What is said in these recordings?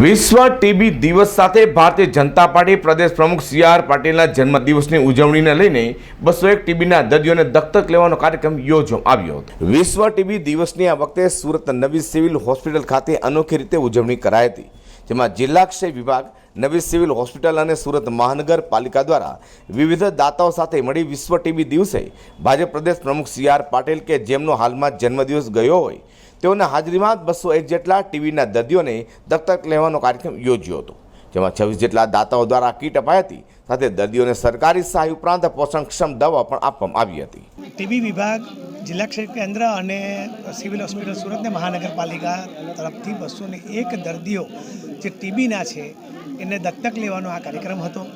વિશ્વ ટીબી દિવસ સાથે ભારતીય જનતા પાર્ટી પ્રદેશ પ્રમુખ સી આર પાટીલના જન્મદિવસની ઉજવણીને લઈને બસો એક ટીબીના દર્દીઓને દત્તક લેવાનો કાર્યક્રમ યોજવામાં આવ્યો હતો. વિશ્વ ટીબી દિવસની આ વખતે સુરત નવી સિવિલ હોસ્પિટલ ખાતે અનોખી રીતે ઉજવણી કરાઈ હતી, જેમાં જિલ્લા ક્ષય વિભાગ, નવી સિવિલ હોસ્પિટલ અને સુરત મહાનગરપાલિકા દ્વારા વિવિધ દાતાઓ સાથે મળી વિશ્વ ટીબી દિવસે ભાજપ પ્રદેશ પ્રમુખ સી આર પાટીલ કે જેમનો હાલમાં જન્મદિવસ ગયો હોય તેઓના હાજરીમાં બસો એક જેટલા ટીવીના દર્દીઓને દત્તક લેવાનો કાર્યક્રમ યોજ્યો હતો, જેમાં છવ્વીસ જેટલા દાતાઓ દ્વારા કીટ અપાઈ હતી, સાથે દર્દીઓને સરકારી સહાય ઉપરાંત પોષણક્ષમ દવા પણ આપવામાં આવી હતી. ટીબી વિભાગ, જિલ્લા ક્ષેત્ર કેન્દ્ર અને સિવિલ હોસ્પિટલ સુરતને મહાનગરપાલિકા તરફથી બસો એક દર્દીઓ જે ટીબીના છે, એને દત્તક લેવાનો આ કાર્યક્રમ હતો.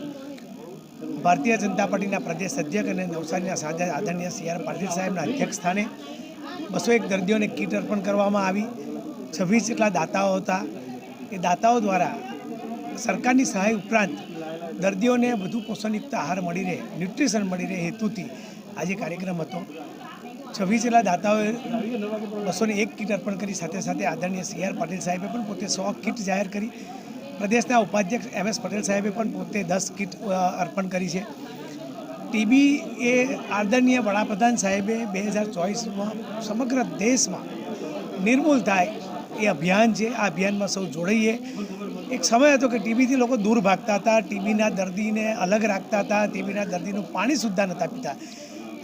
ભારતીય જનતા પાર્ટીના પ્રદેશ અધ્યક્ષ અને નવસારીના સાંસદ આદરણીય સી આર પાટીલ સાહેબના અધ્યક્ષ સ્થાને બસો એક દર્દીઓને કીટ અર્પણ કરવામાં આવી. છવ્વીસ જેટલા દાતાઓ હતા. એ દાતાઓ દ્વારા સરકારની સહાય ઉપરાંત દર્દીઓને વધુ પોષણયુક્ત આહાર મળી રહે, ન્યુટ્રિશન મળી રહે હેતુથી આજે કાર્યક્રમ હતો. છવ્વીસ જેટલા દાતાઓએ બસોને એક કીટ અર્પણ કરી, સાથે સાથે આદરણીય સી આર પાટીલ સાહેબે પણ પોતે સો કીટ જાહેર કરી. પ્રદેશના ઉપાધ્યક્ષ એમ એસ પટેલ સાહેબે પણ પોતે દસ કીટ અર્પણ કરી છે. ટીબી એ આદરણીય વડાપ્રધાન સાહેબે બે હજાર ચોવીસમાં સમગ્ર દેશમાં નિર્મૂલ થાય એ અભિયાન છે. આ અભિયાનમાં સૌ જોડાઈએ. એક સમય હતો કે ટીબીથી લોકો દૂર ભાગતા હતા, ટીબીના દર્દીને અલગ રાખતા હતા, ટીબીના દર્દીનું પાણી સુદ્ધા નહોતા પીતા.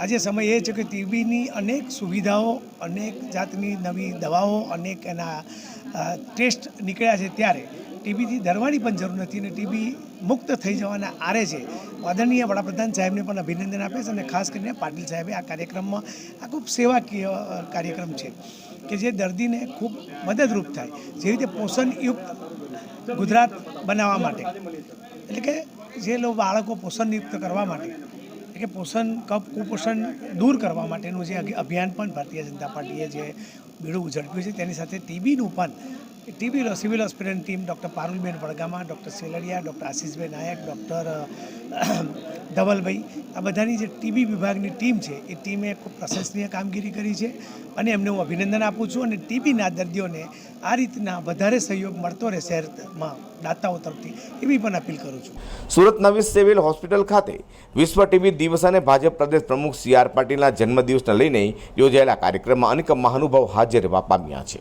આજે સમય એ છે કે ટીબીની અનેક સુવિધાઓ, અનેક જાતની નવી દવાઓ, અનેક એના ટેસ્ટ નીકળ્યા છે ત્યારે ટીબીથી ડરવાની પણ જરૂર નથી અને ટીબી મુક્ત થઈ જવાના આરે છે. આદરણીય વડાપ્રધાન સાહેબને પણ અભિનંદન આપે છે અને ખાસ કરીને પાટીલ સાહેબે આ કાર્યક્રમમાં આ ખૂબ સેવાકીય કાર્યક્રમ છે કે જે દર્દીને ખૂબ મદદરૂપ થાય, જે રીતે પોષણયુક્ત ગુજરાત બનાવવા માટે. એટલે કે જે લોકો બાળકો પોષણયુક્ત કરવા માટે કે પોષણ કપ કુપોષણ દૂર કરવા માટેનું જે અભિયાન પણ ભારતીય જનતા પાર્ટીએ જે બીડું ઝડપ્યું છે, તેની સાથે ટીબીનું પણ ટીબી સિવિલ હોસ્પિટલની team doctor Parulben Vadgama, doctor Seldiya doctor Ashishbhai Nayak, doctor Dhavalbhai, આ બધાની જે ટીબી વિભાગની ટીમ છે, એ ટીમે ખૂબ પ્રશંસનીય કામગીરી કરી છે અને એમને હું અભિનંદન આપું છું અને ટીબીના દર્દીઓને આ રીતના વધારે સહયોગ મળતો રહે શહેરમાં દાતાઓ તરફથી, એવી પણ અપીલ કરું છું. સુરત નવી સિવિલ હોસ્પિટલ ખાતે વિશ્વ ટીબી દિવસ અને ભાજપ પ્રદેશ પ્રમુખ સી આર પાટીલના જન્મદિવસને લઈને યોજાયેલા કાર્યક્રમમાં અનેક મહાનુભાવ હાજર રહેવા પામ્યા છે.